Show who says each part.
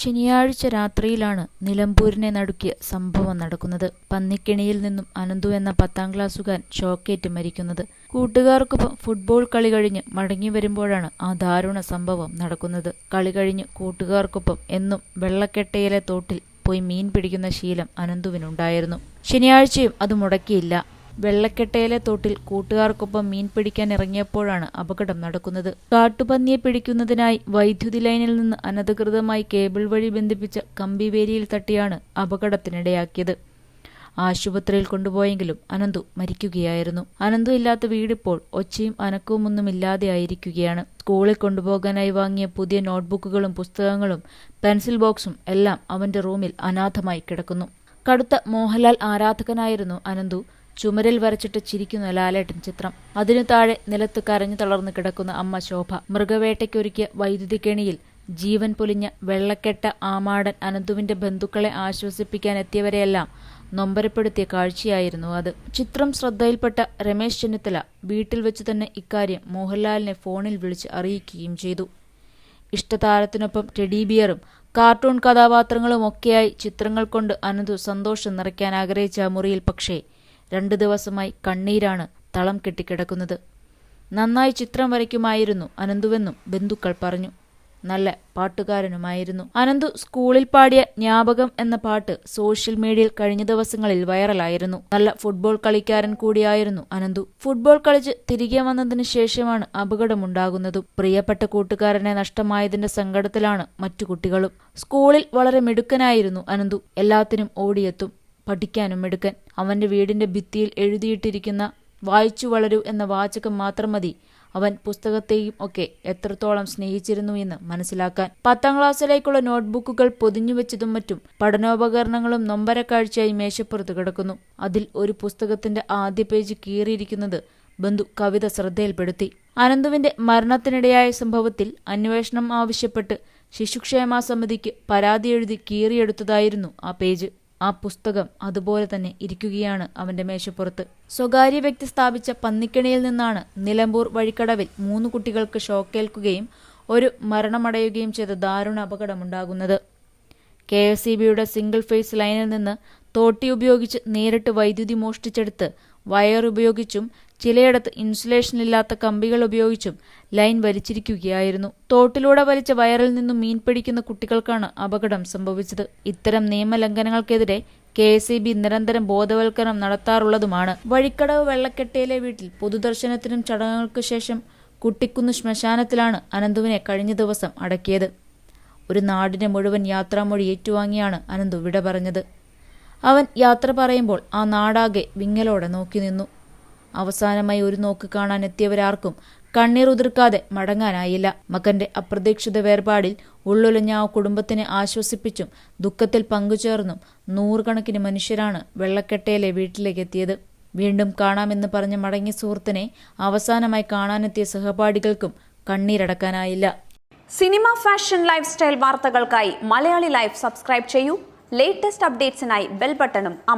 Speaker 1: ശനിയാഴ്ച രാത്രിയിലാണ് നിലമ്പൂരിനെ നടുക്കിയ സംഭവം നടക്കുന്നത്. പന്നിക്കിണിയിൽ നിന്നും അനന്തു എന്ന പത്താം ക്ലാസ്സുകാരൻ ഷോക്കേറ്റ് മരിക്കുന്നത്. കൂട്ടുകാർക്കൊപ്പം ഫുട്ബോൾ കളി കഴിഞ്ഞ് മടങ്ങി വരുമ്പോഴാണ് ആ ദാരുണ സംഭവം നടക്കുന്നത്. കളി കഴിഞ്ഞ് കൂട്ടുകാർക്കൊപ്പം എന്നും വെള്ളക്കെട്ടയിലെ തോട്ടിൽ പോയി മീൻ പിടിക്കുന്ന ശീലം അനന്തുവിനുണ്ടായിരുന്നു. ശനിയാഴ്ചയും അത് മുടക്കിയില്ല. വെള്ളക്കെട്ടയിലെ തോട്ടിൽ കൂട്ടുകാർക്കൊപ്പം മീൻ പിടിക്കാൻ ഇറങ്ങിയപ്പോഴാണ് അപകടം നടക്കുന്നത്. കാട്ടുപന്നിയെ പിടിക്കുന്നതിനായി വൈദ്യുതി ലൈനിൽ നിന്ന് അനധികൃതമായി കേബിൾ വഴി ബന്ധിപ്പിച്ച കമ്പിവേലിയിൽ തട്ടിയാണ് അപകടത്തിനിടയാക്കിയത്. ആശുപത്രിയിൽ കൊണ്ടുപോയെങ്കിലും അനന്തു മരിക്കുകയായിരുന്നു. അനന്തു ഇല്ലാത്ത വീടിപ്പോൾ ഒച്ചയും അനക്കവും ഒന്നും ഇല്ലാതെയായിരിക്കുകയാണ് സ്കൂളിൽ കൊണ്ടുപോകാനായി വാങ്ങിയ പുതിയ നോട്ട്ബുക്കുകളും പുസ്തകങ്ങളും പെൻസിൽ ബോക്സും എല്ലാം അവന്റെ റൂമിൽ അനാഥമായി കിടക്കുന്നു. കടുത്ത മോഹൻലാൽ ആരാധകനായിരുന്നു അനന്തു. ചുമരിൽ വരച്ചിട്ട് ചിരിക്കുന്ന ലാലേട്ടൻ ചിത്രം. അതിനു താഴെ നിലത്ത് കരഞ്ഞു തളർന്നു കിടക്കുന്ന അമ്മ ശോഭ. മൃഗവേട്ടയ്ക്കൊരുക്കിയ വൈദ്യുതി കെണിയിൽ ജീവൻ പൊലിഞ്ഞ വെള്ളക്കെട്ട ആമാടൻ അനന്തുവിന്റെ ബന്ധുക്കളെ ആശ്വസിപ്പിക്കാൻ എത്തിയവരെയെല്ലാം നൊമ്പരപ്പെടുത്തിയ കാഴ്ചയായിരുന്നു അത്. ചിത്രം ശ്രദ്ധയിൽപ്പെട്ട രമേശ് ചെന്നിത്തല വീട്ടിൽ വെച്ച് തന്നെ ഇക്കാര്യം മോഹൻലാലിനെ ഫോണിൽ വിളിച്ച് അറിയിക്കുകയും ചെയ്തു. ഇഷ്ടതാരത്തിനൊപ്പം ടെഡി ബിയറും കാർട്ടൂൺ കഥാപാത്രങ്ങളും ഒക്കെയായി ചിത്രങ്ങൾ കൊണ്ട് അനന്തു സന്തോഷം നിറയ്ക്കാൻ ആഗ്രഹിച്ച മുറിയിൽ പക്ഷേ രണ്ടു ദിവസമായി കണ്ണീരാണ് തളം കെട്ടിക്കിടക്കുന്നത്. നന്നായി ചിത്രം വരയ്ക്കുമായിരുന്നു അനന്തുവെന്നും ബന്ധുക്കൾ പറഞ്ഞു. നല്ല പാട്ടുകാരനുമായിരുന്നു. അനന്തു സ്കൂളിൽ പാടിയ ജ്ഞാപകം എന്ന പാട്ട് സോഷ്യൽ മീഡിയയിൽ കഴിഞ്ഞ ദിവസങ്ങളിൽ വൈറലായിരുന്നു. നല്ല ഫുട്ബോൾ കളിക്കാരൻ കൂടിയായിരുന്നു അനന്തു. ഫുട്ബോൾ കളിച്ച് തിരികെ വന്നതിന് ശേഷമാണ് അപകടമുണ്ടാകുന്നതും. പ്രിയപ്പെട്ട കൂട്ടുകാരനെ നഷ്ടമായതിന്റെ സങ്കടത്തിലാണ് മറ്റു കുട്ടികളും. സ്കൂളിൽ വളരെ മിടുക്കനായിരുന്നു അനന്തു. എല്ലാത്തിനും ഓടിയെത്തും. പഠിക്കാനും മിടുക്കൻ അവന്റെ വീടിന്റെ ഭിത്തിയിൽ എഴുതിയിട്ടിരിക്കുന്ന വായിച്ചു വളരൂ എന്ന വാചകം മാത്രം മതി. അവൻ പുസ്തകത്തെയും ഒക്കെ എത്രത്തോളം സ്നേഹിച്ചിരുന്നു എന്ന് മനസ്സിലാക്കാൻ. പത്താം ക്ലാസ്സിലേക്കുള്ള നോട്ട്ബുക്കുകൾ പൊതിഞ്ഞുവെച്ചതും മറ്റും പഠനോപകരണങ്ങളും നൊമ്പര കാഴ്ചയായി മേശപ്പുറത്ത് കിടക്കുന്നു. അതിൽ ഒരു പുസ്തകത്തിന്റെ ആദ്യ പേജ് കീറിയിരിക്കുന്നത് ബന്ധു കവിത ശ്രദ്ധയിൽപ്പെടുത്തി. അനന്തുവിന്റെ മരണത്തിനിടയായ സംഭവത്തിൽ അന്വേഷണം ആവശ്യപ്പെട്ട് ശിശുക്ഷേമ സമിതിക്ക് പരാതി എഴുതി കീറിയെടുത്തതായിരുന്നു ആ പേജ്. ആ പുസ്തകം അതുപോലെ തന്നെ ഇരിക്കുകയാണ് അവന്റെ മേശപ്പുറത്ത്. സ്വകാര്യ വ്യക്തി സ്ഥാപിച്ച പന്നിക്കണിയിൽ നിന്നാണ് നിലമ്പൂർ വഴിക്കടവിൽ മൂന്ന് കുട്ടികൾക്ക് ഷോക്കേൽക്കുകയും ഒരു മരണമടയുകയും ചെയ്ത ദാരുണ അപകടമുണ്ടാകുന്നത്. കെ എസ് ഇ ബിയുടെ സിംഗിൾ ഫേസ് ലൈനിൽ നിന്ന് തോട്ടി ഉപയോഗിച്ച് നേരിട്ട് വൈദ്യുതി മോഷ്ടിച്ചെടുത്ത് വയർ ഉപയോഗിച്ചും ചിലയിടത്ത് ഇൻസുലേഷൻ ഇല്ലാത്ത കമ്പികൾ ഉപയോഗിച്ചും ലൈൻ വലിച്ചിരിക്കുകയായിരുന്നു. തോട്ടിലൂടെ വലിച്ച വയറിൽ നിന്നും മീൻ പിടിക്കുന്ന കുട്ടികൾക്കാണ് അപകടം സംഭവിച്ചത്. ഇത്തരം നിയമലംഘനങ്ങൾക്കെതിരെ കെ എസ് ഇ ബി നിരന്തരം ബോധവൽക്കരണം നടത്താറുള്ളതുമാണ്. വഴിക്കടവ് വെള്ളക്കെട്ടയിലെ വീട്ടിൽ പൊതുദർശനത്തിനും ചടങ്ങുകൾക്ക് ശേഷം കുട്ടിക്കുന്ന് ശ്മശാനത്തിലാണ് അനന്തുവിനെ കഴിഞ്ഞ ദിവസം അടക്കിയത്. ഒരു നാടിനെ മുഴുവൻ യാത്രാമൊഴി ഏറ്റുവാങ്ങിയാണ് അനന്തു വിട പറഞ്ഞത്. അവൻ യാത്ര പറയുമ്പോൾ ആ നാടാകെ വിങ്ങലോടെ നോക്കി നിന്നു. അവസാനമായി ഒരു നോക്ക് കാണാൻ എത്തിയവരാർക്കും കണ്ണീർ ഉതിർക്കാതെ മടങ്ങാനായില്ല. മകന്റെ അപ്രതീക്ഷിത വേർപാടിൽ ഉള്ളൊലിഞ്ഞ ആ കുടുംബത്തിനെ ആശ്വസിപ്പിച്ചും ദുഃഖത്തിൽ പങ്കുചേർന്നും നൂറുകണക്കിന് മനുഷ്യരാണ് വെള്ളക്കെട്ടയിലെ വീട്ടിലേക്ക് എത്തിയത് വീണ്ടും കാണാമെന്ന് പറഞ്ഞ മടങ്ങിയ സുഹൃത്തിനെ അവസാനമായി കാണാനെത്തിയ സഹപാഠികൾക്കും കണ്ണീരടക്കാനായില്ല.
Speaker 2: സിനിമ ഫാഷൻ ലൈഫ് സ്റ്റൈൽ വാർത്തകൾക്കായി മലയാളി ലൈഫ് സബ്സ്ക്രൈബ് ചെയ്യൂ. ലേറ്റസ്റ്റ് അപ്ഡേറ്റ്സിനായി ബെൽ ബട്ടണും അമർ